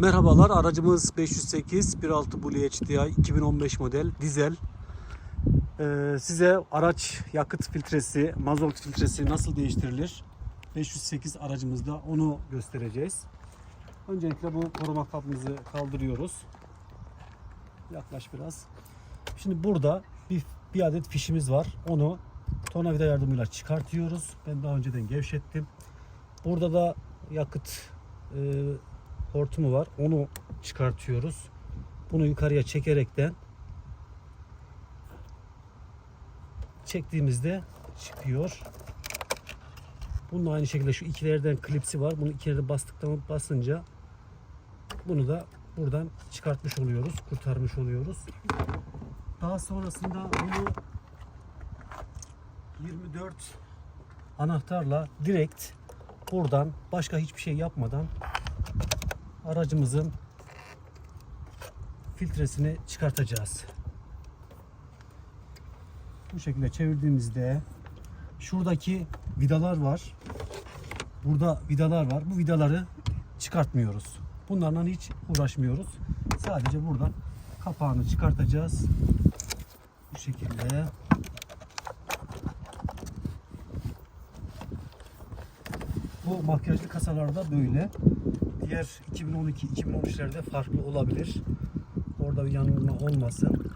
Merhabalar aracımız 508 1.6 Bully HDI 2015 model dizel. Ee, size araç yakıt filtresi, mazot filtresi nasıl değiştirilir? 508 aracımızda onu göstereceğiz. Öncelikle bu koruma kabımızı kaldırıyoruz. Yaklaş biraz. Şimdi burada bir, bir adet fişimiz var. Onu tornavida yardımıyla çıkartıyoruz. Ben daha önceden gevşettim. Burada da yakıt e, hortumu var. Onu çıkartıyoruz. Bunu yukarıya çekerekten çektiğimizde çıkıyor. Bunun aynı şekilde şu ikilerden klipsi var. Bunu ikileri bastıktan basınca bunu da buradan çıkartmış oluyoruz. Kurtarmış oluyoruz. Daha sonrasında bunu 24 anahtarla direkt buradan başka hiçbir şey yapmadan aracımızın filtresini çıkartacağız. Bu şekilde çevirdiğimizde şuradaki vidalar var. Burada vidalar var. Bu vidaları çıkartmıyoruz. Bunlarla hiç uğraşmıyoruz. Sadece burada kapağını çıkartacağız. Bu şekilde. Bu makyajlı kasalarda böyle. Diğer 2012-2013'lerde farklı olabilir. Orada bir yanılma olmasın.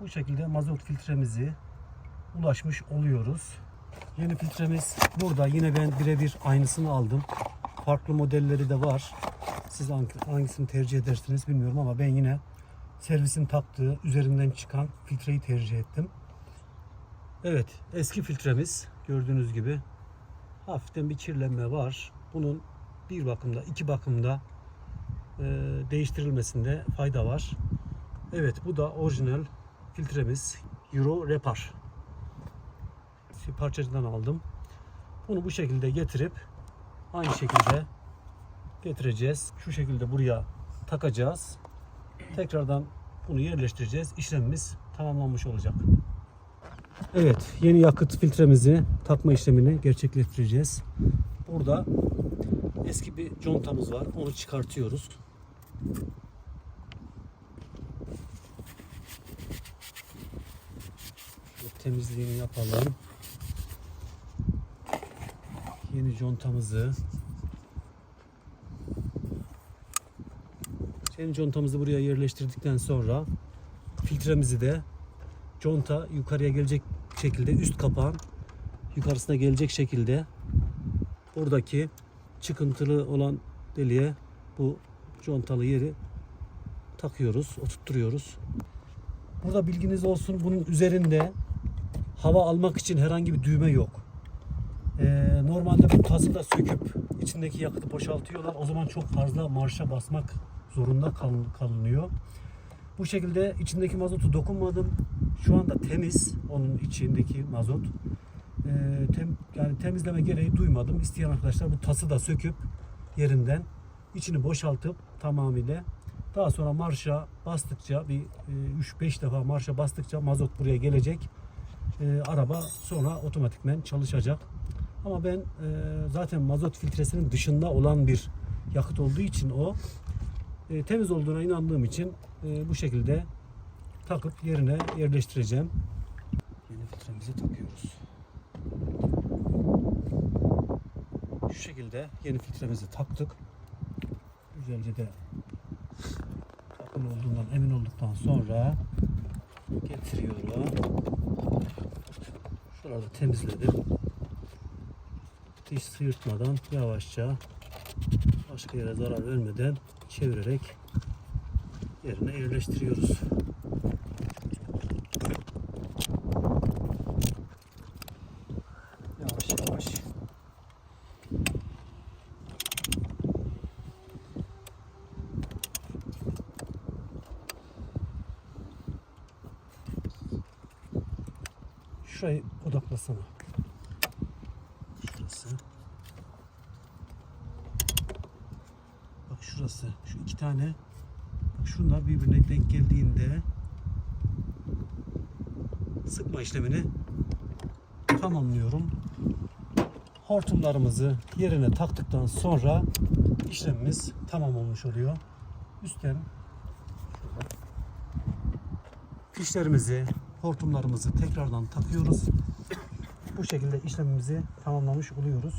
Bu şekilde mazot filtremizi ulaşmış oluyoruz. Yeni filtremiz burada. Yine ben birebir aynısını aldım. Farklı modelleri de var. Siz hangi- hangisini tercih edersiniz bilmiyorum ama ben yine servisin taktığı üzerinden çıkan filtreyi tercih ettim. Evet eski filtremiz gördüğünüz gibi hafiften bir kirlenme var. Bunun bir bakımda iki bakımda e, değiştirilmesinde fayda var. Evet bu da orijinal filtremiz Euro Repar. Parçacıdan aldım. Bunu bu şekilde getirip aynı şekilde getireceğiz. Şu şekilde buraya takacağız. Tekrardan bunu yerleştireceğiz. İşlemimiz tamamlanmış olacak. Evet, yeni yakıt filtremizi takma işlemini gerçekleştireceğiz. Burada eski bir contamız var. Onu çıkartıyoruz. Temizliğini yapalım. Yeni contamızı Yeni contamızı buraya yerleştirdikten sonra filtremizi de conta yukarıya gelecek şekilde üst kapağın yukarısına gelecek şekilde buradaki çıkıntılı olan deliğe bu contalı yeri takıyoruz, oturtturuyoruz. Burada bilginiz olsun bunun üzerinde hava almak için herhangi bir düğme yok. Ee, normalde bu tası da söküp içindeki yakıtı boşaltıyorlar. O zaman çok fazla marşa basmak zorunda kal- kalınıyor. Bu şekilde içindeki mazotu dokunmadım. Şu anda temiz onun içindeki mazot. Ee, tem, yani temizleme gereği duymadım. İsteyen arkadaşlar bu tası da söküp yerinden içini boşaltıp tamamıyla daha sonra marşa bastıkça bir e, 3-5 defa marşa bastıkça mazot buraya gelecek. E, araba sonra otomatikmen çalışacak. Ama ben e, zaten mazot filtresinin dışında olan bir yakıt olduğu için o e, temiz olduğuna inandığım için e, bu şekilde takıp yerine yerleştireceğim. Yeni filtremizi takıyoruz. Şu şekilde yeni filtremizi taktık. Güzelce de takılı olduğundan emin olduktan sonra getiriyorum. Şurada temizledim. Diş sıyırtmadan yavaşça başka yere zarar vermeden çevirerek yerine yerleştiriyoruz. Yavaş yavaş. Şurayı odaklasana. Şurası. Bak şurası. Şu iki tane. Şunlar birbirine denk geldiğinde sıkma işlemini tamamlıyorum. hortumlarımızı yerine taktıktan sonra işlemimiz tamam olmuş oluyor. Üstten fişlerimizi, hortumlarımızı tekrardan takıyoruz. Bu şekilde işlemimizi tamamlamış oluyoruz.